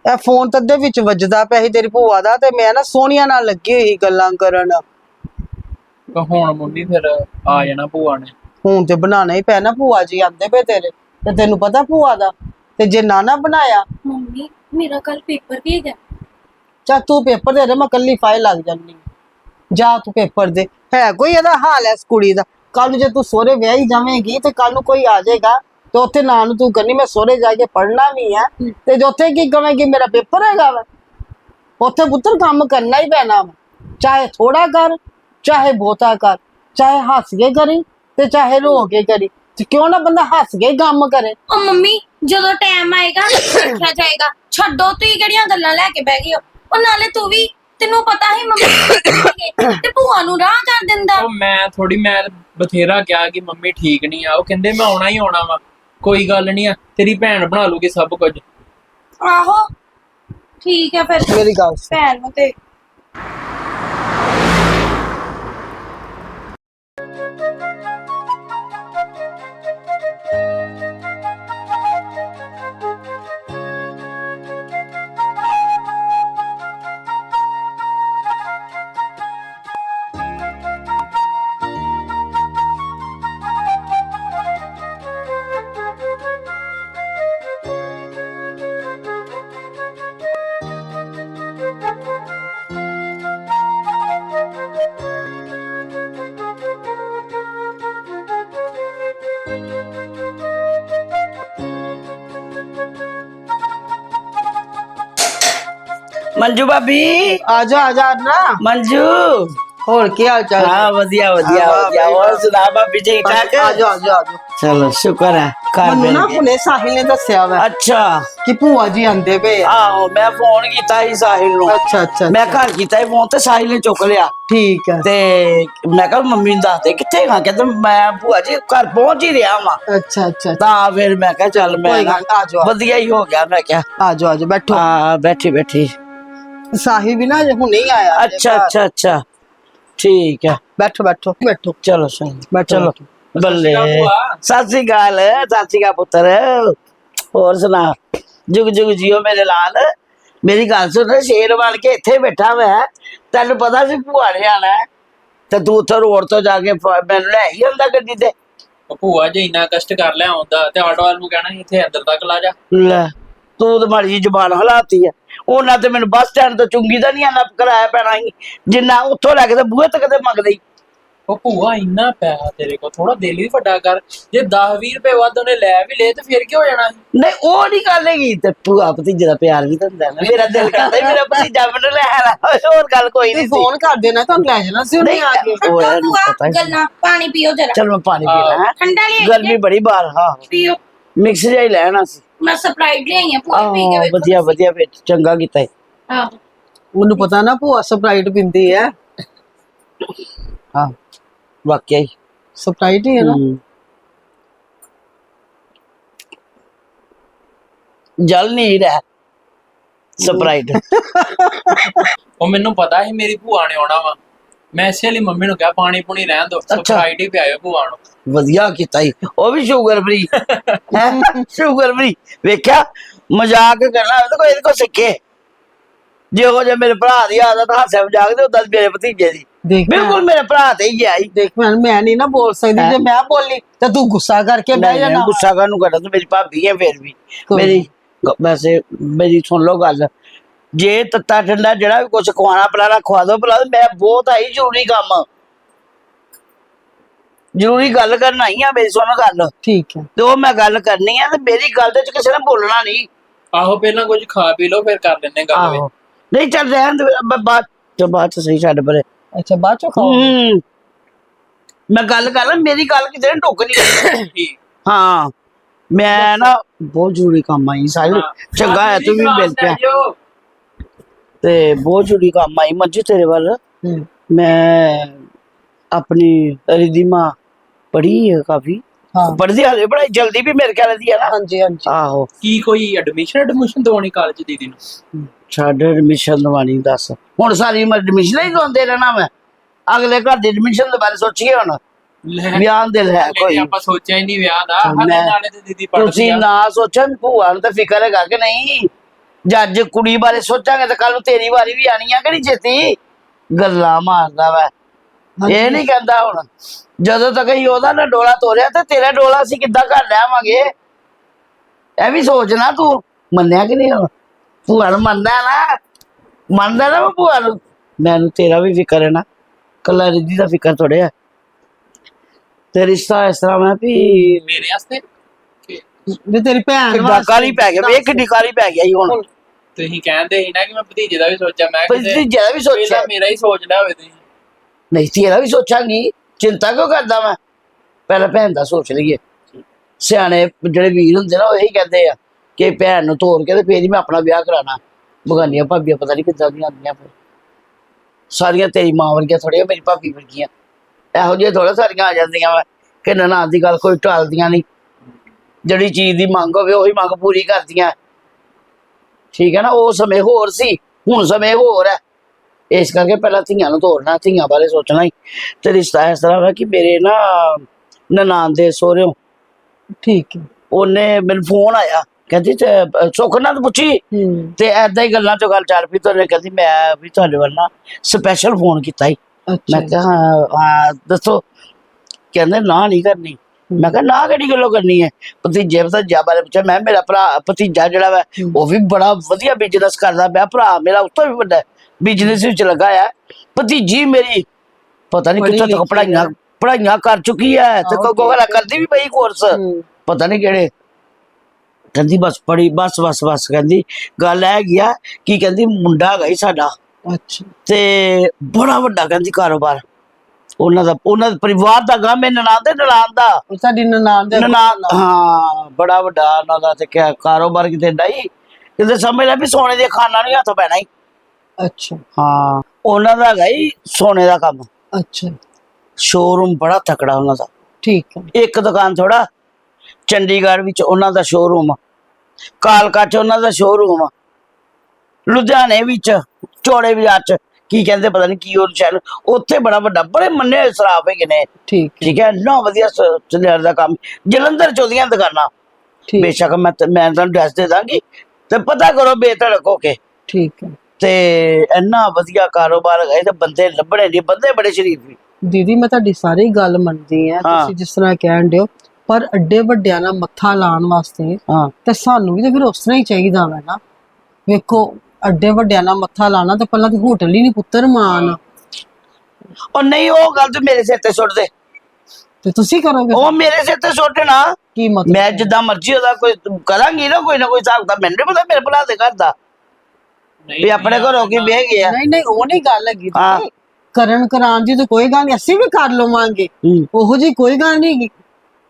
ਇਹ ਫੋਨ ਤੱਦੇ ਵਿੱਚ ਵੱਜਦਾ ਪਿਆ ਸੀ ਤੇਰੀ ਭੂਆ ਦਾ ਤੇ ਮੈਂ ਨਾ ਸੋਨੀਆ ਨਾਲ ਲੱਗੀ ਹੋਈ ਸੀ ਗੱਲਾਂ ਕਰਨ। ਤੇ ਹੁਣ ਮੰਮੀ ਫਿਰ ਆ ਜਾਣਾ ਭੂਆ ਨੇ। ਹੁਣ ਤੇ ਬਣਾਣਾ ਹੀ ਪੈਣਾ ਭੂਆ ਜੀ ਆਂਦੇ ਪਏ ਤੇਰੇ। ਤੇ ਤੈਨੂੰ ਪਤਾ ਭੂਆ ਦਾ? ਤੇ ਜੇ ਨਾ ਨਾ ਬਣਾਇਆ? ਮੰਮੀ ਮੇਰਾ ਕੱਲ ਪੇਪਰ ਵੀ ਹੈਗਾ। ਚਾ ਤੂੰ ਪੇਪਰ ਦੇ ਦੇ, ਮੈਂ ਕੱਲੀ ਫਾਈਲ ਲੱਗ ਜਾਨੀ ਜਾ ਤੂੰ ਪੇਪਰ ਦੇ। ਹੈ ਕੋਈ ਇਹਦਾ ਹਾਲ ਐ ਇਸ ਕੁੜੀ ਦਾ? ਕੱਲ ਨੂੰ ਜੇ ਤੂੰ ਸੋਹਰੇ ਵਿਆਹੀ ਜਾਵੇਂਗੀ, ਤੇ ਕੱਲ ਨੂੰ ਕੋਈ ਆ ਜਾਏਗਾ, ਤੇ ਉੱਥੇ ਨਾਂ ਨੂੰ ਤੂੰ ਕਰਨੀ ਮੈਂ ਸੋਹਰੇ ਜਾ ਕੇ ਪੜ੍ਹਨਾ ਵੀ ਆ, ਤੇ ਜੇ ਉੱਥੇ ਕੀ ਕਵੇਂਗੀ, ਮੇਰਾ ਪੇਪਰ ਹੈਗਾ ਵਾ। ਉੱਥੇ ਪੁੱਤਰ ਕੰਮ ਕਰਨਾ ਹੀ ਪੈਣਾ ਵਾ। ਚਾਹੇ ਥੋੜਾ ਕਰ, ਚਾਹੇ ਬਹੁਤਾ ਕਰ, ਚਾਹੇ ਹੱਸ ਕੇ ਕਰੀ, ਤੇ ਚਾਹੇ ਰੋ ਕੇ ਕਰੀ। ਤੇ ਕਿਉਂ ਨਾ ਬੰਦਾ ਹੱਸ ਕੇ ਕੰਮ ਕਰੇ? ਉਹ ਮੰਮੀ, ਜਦੋਂ ਟਾਈਮ ਆਏਗਾ ਦੇਖਿਆ ਜਾਏਗਾ। ਛੱਡੋ, ਤੁਸੀਂ ਕਿਹੜੀਆਂ ਗੱਲਾਂ ਲੈ ਕੇ ਬਹਿ ਗਏ ਹੋ? ਉਹ ਨਾਲੇ ਤੂੰ ਵੀ ਤੈਨੂੰ ਪਤਾ ਹੀ ਮੰਮੀ ਤੇ ਭੂਆ ਨੂੰ ਰਾਹ ਕਰ ਦਿੰਦਾ। ਉਹ ਮੈਂ ਥੋੜੀ ਮੈਂ ਬਥੇਰਾ ਕਿਹਾ ਕਿ ਮੰਮੀ ਠੀਕ ਨਹੀਂ ਆ ਉਹ ਕਹਿੰਦੇ ਮੈਂ ਆਉਣਾ ਹੀ ਆਉਣਾ ਵਾ ਕੋਈ ਗੱਲ ਨਹੀਂ ਆ ਤੇਰੀ ਭੈਣ ਬਣਾ ਲੂਗੀ ਸਭ ਕੁਝ। ਆਹੋ ਠੀਕ ਹੈ ਫਿਰ। ਮੇਰੀ ਗੱਲ ਸੁਣ। ਭੈਣ ਨੂੰ ਤੇ ਮੰਜੂ ਭਾਬੀ ਆ ਜਾ ਆ ਜਾ ਨਾ ਮੰਜੂ ਹੋਰ ਕੀ ਹਾਲ ਚਾਲ ਹਾਂ ਵਧੀਆ ਵਧੀਆ ਹਾਂ, ਵਧੀਆ ਬਈ, ਹੋਰ ਬਸ। ਸੁਣਾ ਭਾਬੀ ਠੀਕ ਠਾਕ ਆ ਜਾ ਆ ਜਾ ਆ ਜਾ ਚਲੋ ਸ਼ੁਕਰ ਹੈ ਘਰ ਮੈਨੂੰ ਮਿਲ ਨਾ ਗਏ ਹੁਣੇ ਸਾਹਿਲ ਨੇ ਦੱਸਿਆ ਵਾ ਅੱਛਾ ਕਿ ਭੂਆ ਜੀ ਆਂਦੇ ਪਏ ਆ ਆਹੋ ਮੈਂ ਫੋਨ ਕੀਤਾ ਸੀ ਸਾਹਿਲ ਨੂੰ। ਅੱਛਾ ਅੱਛਾ ਮੈਂ ਘਰ ਕੀਤਾ ਸੀ ਫੋਨ ਤੇ ਸਾਹਿਲ ਨੇ ਚੁੱਕ ਲਿਆ। ਠੀਕ ਹੈ। ਤੇ ਮੈਂ ਕਿਹਾ ਮੰਮੀ ਨੂੰ ਦੱਸ ਦੇ ਕਿੱਥੇ ਹਾਂ ਕਹਿੰਦਾ ਮੈਂ ਭੂਆ ਜੀ ਘਰ ਪਹੁੰਚ ਹੀ ਰਿਹਾ ਵਾਂ। ਅੱਛਾ ਅੱਛਾ ਤਾਂ ਫਿਰ ਮੈਂ ਕਿਹਾ ਚੱਲ ਮੈਂ ਕੋਈ ਨਾ ਗੱਲ ਨੀ, ਆ ਜਾਓ। ਵਧੀਆ ਹੀ ਹੋ ਗਿਆ ਮੈਂ ਕਿਹਾ। ਆ ਜਾ ਆ ਜਾ ਬੈਠੋ। ਹਾਂ ਬੈਠੀ ਬੈਠੀ। ਸਾਹਿਲ ਵੀ ਨਾ ਅਜੇ ਹੁਣੇ ਹੀ ਆਇਆ ਅਜੇ ਅੱਛਾ। ਅੱਛਾ ਅੱਛਾ। ਠੀਕ ਹੈ। ਬੈਠੋ ਬੈਠੋ ਬੈਠੋ। ਚਲੋ ਸਹੀ ਬੈਠੋ ਚਲੋ ਬੱਲੇ। ਸਤਿ ਸ਼੍ਰੀ ਅਕਾਲ ਸਤਿ ਸ੍ਰੀ ਅਕਾਲ ਪੁੱਤਰ। ਹੋਰ ਸੁਣਾ। ਜੁਗ ਜੁਗ ਜੀਓ ਮੇਰੇ ਲਾਲ। ਮੇਰੀ ਗੱਲ ਸੁਣ ਸ਼ੇਰ ਬਣ ਕੇ ਇੱਥੇ ਬੈਠਾ ਮੈਂ। ਤੈਨੂੰ ਪਤਾ ਸੀ ਭੂਆ ਨੇ ਆਣਾ ਹੈ, ਤੇ ਤੂੰ ਉੱਥੇ ਰੋਡ ਤੋਂ ਜਾ ਕੇ ਫ- ਮੈਨੂੰ ਲੈ ਹੀ ਆਉਂਦਾ ਗੱਡੀ ਤੇ। ਉਹ ਭੂਆ ਜੇ ਇੰਨਾ ਕਸ਼ਟ ਕਰ ਲਿਆ ਆਉਂਦਾ ਤੇ ਆਟੋ ਵਾਲ ਨੂੰ ਕਹਿਣਾ ਸੀ ਇੱਥੇ ਅੰਦਰ ਤੱਕ ਲਾ ਜਾ। ਲੈ ਤੂੰ ਤਾਂ ਮਾੜੀ ਜਿਹੀ ਜ਼ਬਾਨ ਹਲਾਤੀ ਹੈ। ਉਹਨਾਂ ਤੇ ਮੈਨੂੰ ਬੱਸ ਸਟੈਂਡ ਤੋਂ ਚੁੰਗੀ ਦਾ ਨਹੀਂ ਆਣਾ ਕਰਾਇਆ ਪੈਣਾ ਸੀ। ਜਿੰਨਾ ਉੱਥੋਂ ਲੈ ਕੇ ਤੇ ਬੂਹੇ ਤੱਕ ਤੇ ਮੰਗਦੇ ਹੀ ਉਹ ਭੂਆ ਇੰਨਾ ਪੈਸਾ ਤੇਰੇ ਕੋਲ ਥੋੜਾ ਦਿਲ ਵੀ ਵੱਡਾ ਕਰ। ਜੇ 10 20 ਰੁਪਏ ਵੱਧ ਉਹਨੇ ਲੈ ਵੀ ਲਏ ਤੇ ਫਿਰ ਕੀ ਹੋ ਜਾਣਾ? ਨਹੀਂ ਉਹ ਨਹੀਂ ਗੱਲ ਹੈਗੀ। ਤੇ ਭੂਆ ਭਤੀਜੇ ਦਾ ਪਿਆਰ ਵੀ ਤਾਂ ਹੁੰਦਾ ਨਾ। ਮੇਰਾ ਦਿਲ ਕਰਦਾ ਮੇਰਾ ਭਤੀਜਾ ਮੈਨੂੰ ਲੈ ਆਣਾ ਹੋਰ ਗੱਲ ਕੋਈ ਨਹੀਂ ਫੋਨ ਕਰ ਦੇਣਾ ਤੁਹਾਨੂੰ ਲੈ ਜਾਣਾ ਸੀ ਉਹਨੇ ਨਹੀਂ ਆ ਕੇ। ਉਹ ਭੂਆ ਪਤਾ ਹੀ ਗੱਲਾਂ ਪਾਣੀ ਪੀਓ ਜਰਾ। ਚਲ ਮੈਂ ਪਾਣੀ ਪੀ ਲਾਂ ਹੈਂ। ਠੰਡਾ ਲਿਆਈ ਗਰਮੀ ਬੜੀ ਬਾਹਰ ਹਾਂ। ਪੀਓ। ਮਿਕਸ ਜਿਹਾ ਹੀ ਲੈਣਾ ਸੀ। ਮੈਂ ਸਪਰਾਈਟ ਲਿਆਈ ਆ ਭੂਆ ਪੀ ਕੇ ਆਹ ਵੇਖੋ ਵਧੀਆ ਵਧੀਆ ਵਿੱਚ ਚੰਗਾ ਕੀਤਾ ਈ। ਆਹੋ। ਮੈਨੂੰ ਪਤਾ ਨਾ ਭੂਆ ਸਪਰਾਈਟ ਪਿੰਦੀ ਹੈ ਹਾਂ ਵਾਕਿਆ ਹੀ। ਸਪਰਾਈਟ ਹੀ ਹੈ ਨਾ। ਹਮ। ਜਲ ਨਹੀਂ ਰਿਹਾ ਸਪਰਾਈਟ ਉਹ ਮੈਨੂੰ ਪਤਾ ਸੀ ਮੇਰੀ ਭੂਆ ਨੇ ਆਉਣਾ ਵਾ। ਮੈਂ ਇਸੇ ਲਈ ਮੰਮੀ ਨੂੰ ਕਿਹਾ ਪਾਣੀ ਪੁਣੀ ਰਹਿਣ ਦੋ ਸਪਰਾਈਟ ਹੀ ਪਿਆਇਓ ਭੂਆ ਨੂੰ। ਵਧੀਆ ਕੀਤਾ ਈ। ਉਹ ਵੀ ਸ਼ੂਗਰ ਫਰੀ ਸ਼ੂਗਰ ਫਰੀ ਵੇਖਿਆ? ਮਜ਼ਾਕ ਕਰਨਾ ਤਾਂ ਕੋਈ ਇਹਦੇ ਕੋਲ ਸਿੱਖੇ। ਜਿਹੋ ਜਿਹਾ ਮੇਰੇ ਭਰਾ ਦੀ ਆਦਤ ਹਾਸੇ ਮਜ਼ਾਕ ਦੇ ਉਦਾਂ ਮੇਰੇ ਭਤੀਜੇ ਦੀ। ਦੇਖ ਬਿਲਕੁਲ ਮੇਰੇ ਭਰਾ ਤੇ ਹੀ ਆਈ ਦੇਖ ਮੈਂ ਮੈਂ ਨਹੀਂ ਨਾ ਬੋਲ ਸਕਦੀ ਜੇ ਮੈਂ ਬੋਲੀ ਤਾਂ ਤੂੰ ਗੁੱਸਾ ਕਰਕੇ ਬਹਿ ਜਾਣਾ। ਗੁੱਸਾ ਕਾਹਨੂੰ ਕਰਦਾ ਤੂੰ ਮੇਰੀ ਭਾਬੀ ਹੈ ਫਿਰ ਵੀ। ਮੇਰੀ ਵੈਸੇ ਮੇਰੀ ਸੁਣ ਲਓ ਗੱਲ। ਜੇ ਤੱਤਾ ਠੰਡਾ ਜਿਹੜਾ ਵੀ ਕੁਝ ਖਵਾਣਾ ਪਿਲਾਣਾ ਖਵਾ ਦੋ ਪਿਲਾ ਮੈਂ ਬਹੁਤ ਆਈ ਜ਼ਰੂਰੀ ਕੰਮ। ਜ਼ਰੂਰੀ ਗੱਲ ਕਰਨਾ ਹੀ ਆ ਮੇਰੀ ਸੁਣ ਗੱਲ। ਠੀਕ ਹੈ। ਤੇ ਉਹ ਮੈਂ ਗੱਲ ਕਰਨੀ ਆ ਤੇ ਮੇਰੀ ਗੱਲ ਦੇ ਚ ਕਿਸੇ ਨੇ ਬੋਲਣਾ ਨਹੀਂ। ਆਹੋ ਪਹਿਲਾਂ ਕੁਝ ਖਾ ਪੀ ਲਓ ਫਿਰ ਕਰ ਲੈਣੇ ਗੱਲ ਵੀ। ਆਹੋ। ਨਹੀਂ ਚੱਲ ਰਹਿਣ ਦੇ ਮੈਂ ਬਾਅਦ ਚ ਬਾਅਦ ਚ ਸਹੀ ਛੱਡ ਪਰੇ। ਅੱਛਾ ਬਾਅਦ ਚੋਂ ਖਾਓ ਹੂੰ। ਮੈਂ ਗੱਲ ਕਰ ਲਾਂ ਮੇਰੀ ਗੱਲ ਕਿਸੇ ਨੇ ਟੋਕਣੀ ਠੀਕ। ਹਾਂ। ਮੈਂ ਨਾ ਬਹੁਤ ਜ਼ਰੂਰੀ ਕੰਮ ਆਈ ਸਾਹਿਲ। ਚੰਗਾ ਹੈ ਤੂੰ ਵੀ ਮਿਲ ਪਿਆ ਤੇ ਬਹੁਤ ਜ਼ਰੂਰੀ ਕੰਮ ਆਈ ਮੰਜੂ ਤੇਰੇ ਵੱਲ। ਮੈਂ ਆਪਣੀ ਰਿਧਿਮਾ ਪੜ੍ਹੀ ਹੈ ਕਾਫੀ। ਹਾਂ। ਪੜ੍ਹਦੀ ਹਾਲੇ ਬੜਾ ਜਲਦੀ ਵੀ ਮੇਰੇ ਖਿਆਲ ਦੀ ਹੈ ਨਾ। ਹਾਂਜੀ ਹਾਂਜੀ। ਆਹੋ। ਕੀ ਕੋਈ ਐਡਮਿਸ਼ਨ ਐਡਮਿਸ਼ਨ ਦਵਾਉਣੀ ਕਾਲਜ ਦੀਦੀ ਨੂੰ? ਛੱਡ ਐਡਮਿਸ਼ਨ ਦਵਾਣੀ ਦੱਸ। ਹੁਣ ਸਾਰੀ ਉਮਰ ਐਡਮਿਸ਼ਨ ਹੀ ਦਵਾਉਂਦੇ ਰਹਿਣਾ ਮੈਂ। ਅਗਲੇ ਘਰ ਦੀ ਐਡਮਿਸ਼ਨ ਦੇ ਬਾਰੇ ਸੋਚੀਏ ਹੁਣ। ਵਿਆਹ ਦੇ ਲੈ ਕੋਈ। ਆਪਾਂ ਸੋਚਿਆ ਹੀ ਨਹੀਂ ਵਿਆਹ ਦਾ। ਨਾਲੇ ਤੇ ਦੀਦੀ ਪੜਦੀ ਤੁਸੀਂ ਨਾ ਸੋਚਣ ਭੂਆ ਨੂੰ ਤਾਂ ਫਿਕਰ ਹੈਗਾ ਕਿ ਨਹੀਂ? ਜੱਜ ਕੁੜੀ ਬਾਰੇ ਸੋਚਾਂਗੇ ਤਾਂ ਕੱਲ ਨੂੰ ਤੇਰੀ ਵਾਰੀ ਵੀ ਆਣੀ ਆ ਕਿਹੜੀ ਛੇਤੀ ਗੱਲਾਂ ਮਾਰਦਾ ਵਾ। ਇਹ ਨਹੀਂ ਕਹਿੰਦਾ ਹੁਣ ਜਦੋਂ ਤੱਕ ਹੀ ਉਹਦਾ ਨਾ ਡੋਲਾ ਤੋਰਿਆ ਤੇ ਤੇਰਾ ਡੋਲਾ ਅਸੀਂ ਕਿੱਦਾਂ ਘਰ ਲਿਆਵਾਂਗੇ ਇਹ ਵੀ ਸੋਚਣਾ ਤੂੰ ਮੰਨਿਆ ਕਿ ਨਹੀਂ ਹੁਣ? ਭੂਆ ਨੂੰ ਮੰਨਦਾ ਨਾ ਮੰਨਦਾ ਨਾ ਭੂਆ ਨੂੰ। ਮੈਨੂੰ ਤੇਰਾ ਵੀ ਫਿਕਰ ਹੈ ਨਾ ਕੱਲਾ ਰਿੱਧੀ ਦਾ ਫਿਕਰ ਥੋੜੇ ਆ ਤੇ ਰਿਸ਼ਤਾ ਇਸ ਤਰ੍ਹਾਂ ਮੈਂ ਵੀ ਮੇਰੇ ਵਾਸਤੇ? ਕਿ ਜੇ ਤੇਰੀ ਭੈਣ ਕਿੱਦਾਂ ਕਾਲੀ ਪੈ ਗਿਆ ਵੇਖ ਕਿੱਡੀ ਕਾਲੀ ਪੈ ਗਿਆ ਹੀ ਹੁਣ ਤੁਸੀਂ ਕਹਿੰਦੇ ਸੀ ਨਾ ਕਿ ਮੈਂ ਭਤੀਜੇ ਦਾ ਵੀ ਸੋਚਿਆ ਮੈਂ ਪਰ ਤੁਸੀਂ ਜਿਹੜਾ ਵੀ ਸੋਚਿਆ। ਪਹਿਲਾਂ ਮੇਰਾ ਹੀ ਸੋਚ ਲਿਆ ਹੋਵੇ ਤੁਸੀਂ। ਨਹੀਂ ਤੇਰਾ ਵੀ ਸੋਚਾਂਗੀ। ਚਿੰਤਾ ਕਿਉਂ ਕਰਦਾ ਮੈਂ ਪਹਿਲਾਂ ਭੈਣ ਦਾ ਸੋਚ ਲਈਏ। ਸਿਆਣੇ ਜਿਹੜੇ ਵੀਰ ਹੁੰਦੇ ਨਾ ਉਹ ਇਹੀ ਕਹਿੰਦੇ ਆ ਕਿ ਭੈਣ ਨੂੰ ਤੋੜ ਕੇ ਤੇ ਫੇਰ ਹੀ ਮੈਂ ਆਪਣਾ ਵਿਆਹ ਕਰਾਣਾ। ਬਗਾਨੀਆਂ ਭਾਬੀਆਂ ਪਤਾ ਨਹੀਂ ਕਿੱਦਾਂ ਦੀਆਂ ਆਉਂਦੀਆਂ ਫਿਰ ਸਾਰੀਆਂ ਤੇਰੀ ਮਾਂ ਵਰਗੀਆਂ ਥੋੜੀਆਂ ਮੇਰੀ ਭਾਬੀ ਵਰਗੀਆਂ। ਇਹੋ ਜਿਹੇ ਥੋੜਾ ਸਾਰੀਆਂ ਆ ਜਾਂਦੀਆਂ ਵਾ। ਕਿ ਨਨਾਣ ਦੀ ਗੱਲ ਕੋਈ ਟਾਲਦੀਆਂ ਨਹੀਂ ਜਿਹੜੀ ਚੀਜ਼ ਦੀ ਮੰਗ ਹੋਵੇ ਉਹੀ ਮੰਗ ਪੂਰੀ ਕਰਦੀਆਂ। ਠੀਕ ਹੈ ਨਾ ਉਹ ਸਮੇਂ ਹੋਰ ਸੀ ਹੁਣ ਸਮੇਂ ਹੋਰ ਹੈ। ਇਸ ਕਰਕੇ ਪਹਿਲਾਂ ਧੀਆਂ ਨੂੰ ਤੋਰਨਾ ਧੀਆਂ ਬਾਰੇ ਸੋਚਣਾ ਹੀ। ਤੇ ਰਿਸ਼ਤਾ ਇਸ ਤਰ੍ਹਾਂ ਵਾ ਕਿ ਮੇਰੇ ਨਾ ਨਨਾਣ ਦੇ ਸਹੁਰਿਓਂ ਠੀਕ ਹੈ। ਉਹਨੇ ਮੈਨੂੰ ਫੋਨ ਆਇਆ ਕਹਿੰਦੀ ਤੇ ਸੁੱਖ ਨਾਲ ਪੁੱਛੀ? ਤੇ ਐਦਾਂ ਹੀ ਗੱਲਾਂ ਚੋਂ ਗੱਲ ਚੱਲ ਪਈ ਤੇ ਉਹਨੇ ਕਹਿੰਦੀ ਮੈਂ ਵੀ ਤੁਹਾਡੇ ਵੱਲ ਨਾ ਸਪੈਸ਼ਲ ਫੋਨ ਕੀਤਾ ਹੀ ਮੈਂ ਕਿਹਾ ਹਾਂ ਦੱਸੋ। ਕਹਿੰਦੇ ਨਾ ਨਹੀਂ ਕਰਨੀ। ਮੈਂ ਕਿਹਾ ਨਾ ਕਿਹੜੀ ਗੱਲੋਂ ਕਰਨੀ ਹੈ? ਭਤੀਜੇ ਭਤੀਜਾ ਬਾਰੇ ਪੁੱਛਿਆ ਮੈਂ ਮੇਰਾ ਭਰਾ ਭਤੀਜਾ ਜਿਹੜਾ ਵਾ ਉਹ ਵੀ ਬੜਾ ਵਧੀਆ ਬਿਜ਼ਨਸ ਕਰਦਾ। ਪਿਆ ਭਰਾ ਮੇਰਾ ਉਸ ਤੋਂ ਵੀ ਵੱਡਾ ਬਿਜ਼ਨਸ ਵਿੱਚ ਲੱਗਾ ਆ। ਭਤੀਜੀ ਮੇਰੀ ਪਤਾ ਨਹੀਂ ਕਿੱਥੋਂ ਤੱਕ ਪੜਾਈਆਂ। ਪੜਾਈਆਂ ਕਰ ਚੁੱਕੀ ਹੈ ਤੇ ਆਹੋ, ਕੋਈ ਕੋਈ ਗੱਲ ਕਰਦੀ ਵੀ ਪਈ ਕੋਰਸ। ਪਤਾ ਨਹੀਂ ਕਿਹੜੇ। ਕਹਿੰਦੀ ਬਸ ਪੜੀ ਬਸ ਬਸ ਬਸ। ਕਹਿੰਦੀ ਗੱਲ ਇਹ ਹੈਗੀ ਆ ਕੀ ਕਹਿੰਦੀ ਮੁੰਡਾ ਹੈਗਾ ਹੀ ਸਾਡਾ ਅੱਛਾ। ਤੇ ਬੜਾ ਵੱਡਾ ਕਹਿੰਦੀ ਕਾਰੋਬਾਰ। ਉਹਨਾਂ ਦਾ ਉਹਨਾਂ ਦੇ ਪਰਿਵਾਰ ਦਾ ਗਾ ਮੇਰੇ ਨਨਾਣ ਦੇ ਨਨਾਣ ਦਾ। ਸਾਡੀ ਨਨਾਣ ਦੇ ਨਨਾਣ ਹਾਂ ਬੜਾ ਵੱਡਾ ਉਹਨਾਂ ਦਾ ਤੇ ਕਿਆ ਕਾਰੋਬਾਰ ਕਿਤੇ ਡਾਈ ਕਿਤੇ ਸਮਝ ਲੈ ਵੀ ਸੋਨੇ ਦੇ ਖਾਨਾ ਨਹੀਂ ਹੱਥ ਪੈਣਾ ਹੀ। ਅੱਛਾ। ਹਾਂ ਉਹਨਾਂ ਦਾ ਹੀ ਸੋਨੇ ਦਾ ਕੰਮ। ਅੱਛਾ। ਸ਼ੋਰੂਮ ਬੜਾ ਤਕੜਾ ਉਹਨਾਂ ਦਾ। ਠੀਕ ਹੈ। ਇੱਕ ਦੁਕਾਨ ਥੋੜਾ ਚੰਡੀਗੜ੍ਹ ਵਿੱਚ ਉਹਨਾਂ ਦਾ ਸ਼ੋਰੂਮ ਕਾਲਕਾ ਚ ਉਹਨਾਂ ਦਾ ਸ਼ੋਰੂਮ ਲੁਧਿਆਣੇ ਵਿੱਚ ਚੌੜੇ ਬਾਜ਼ਾਰ ਚ। ਕੀ ਕਹਿੰਦੇ ਪਤਾ ਨਹੀਂ ਕੀ ਉਹ ਸ਼ਹਿਰ ਉੱਥੇ ਬੜਾ ਵੱਡਾ ਬੜੇ ਮੰਨੇ ਹੋਏ ਸਰਾਫ ਹੈਗੇ ਨੇ। ਠੀਕ ਠੀਕ ਹੈ ਨਾ ਵਧੀਆ ਚਲਿਆਰ ਦਾ ਕੰਮ। ਜਲੰਧਰ ਚ ਉਹਦੀਆਂ ਦੁਕਾਨਾਂ। ਠੀਕ। ਬੇਸ਼ੱਕ ਮੈਂ ਮੈਂ ਤੁਹਾਨੂੰ ਦੱਸ ਦੇ ਦਾਂਗੀ ਤੇ ਪਤਾ ਕਰੋ ਬੇਤੜਕ ਹੋ ਕੇ। ਠੀਕ ਹੈ। ਤੇ ਇੰਨਾ ਵਧੀਆ ਕਾਰੋਬਾਰ ਹੈ ਤੇ ਬੰਦੇ ਲੱਭਣੇ ਨਹੀਂ ਬੰਦੇ ਬੜੇ ਸ਼ਰੀਫ ਵੀ ਦੀਦੀ ਮੈਂ ਤੁਹਾਡੀ ਸਾਰੀ ਗੱਲ ਮੰਨਦੀ ਆ। ਤੁਸੀਂ ਜਿਸ ਤਰ੍ਹਾਂ ਕਹਿਣ ਦਿਓ ਪਰ ਅੱਡੇ ਵੱਡਿਆਂ ਨਾਲ ਮੱਥਾ ਲਾਉਣ ਵਾਸਤੇ ਹਾਂ। ਤੇ ਸਾਨੂੰ ਵੀ ਤਾਂ ਫਿਰ ਉਸ ਤਰ੍ਹਾਂ ਹੀ ਚਾਹੀਦਾ ਵਾ ਨਾ। ਵੇਖੋ ਅੱਡੇ ਵੱਡਿਆਂ ਨਾਲ ਮੱਥਾ ਲਾਣਾ ਤੇ ਪਹਿਲਾਂ ਤੇ ਹੋਟਲ ਹੀ ਨਹੀਂ ਪੁੱਤਰ ਮਾਨ। ਉਹ ਨਹੀਂ ਉਹ ਗੱਲ ਤੇ ਮੇਰੇ ਸਿਰ ਤੇ ਸੁੱਟ ਦੇ। ਤੇ ਤੁਸੀਂ ਕਰੋਗੇ? ਉਹ ਮੇਰੇ ਸਿਰ ਤੇ ਸੁੱਟ ਨਾ ਕੀ ਮਤਲਬ? ਮੈਂ ਜਿੱਦਾਂ ਮਰਜ਼ੀ ਉਹਦਾ ਕੋਈ ਕਰਾਂਗੀ ਨਾ ਕੋਈ ਨਾ ਕੋਈ ਹਿਸਾਬ ਤਾਂ ਮੈਨੂੰ ਨੀ ਪਤਾ ਮੇਰੇ ਭਰਾ ਦੇ ਘਰ ਦਾ। ਨਹੀਂ ਵੀ ਆਪਣੇ ਘਰੋਂ ਕੀ ਵੇਹ ਗਿਆ। ਨਹੀਂ ਨਹੀਂ ਉਹ ਨਹੀਂ ਗੱਲ ਹੈਗੀ ਹਾਂ। ਕਰਨ ਕਰਾਉਣ ਦੀ ਤਾਂ ਕੋਈ ਗੱਲ ਨਹੀਂ ਅਸੀਂ ਵੀ ਕਰ ਲਵਾਂਗੇ। ਉਹੋ ਜੀ ਕੋਈ ਗੱਲ ਨਹੀਂ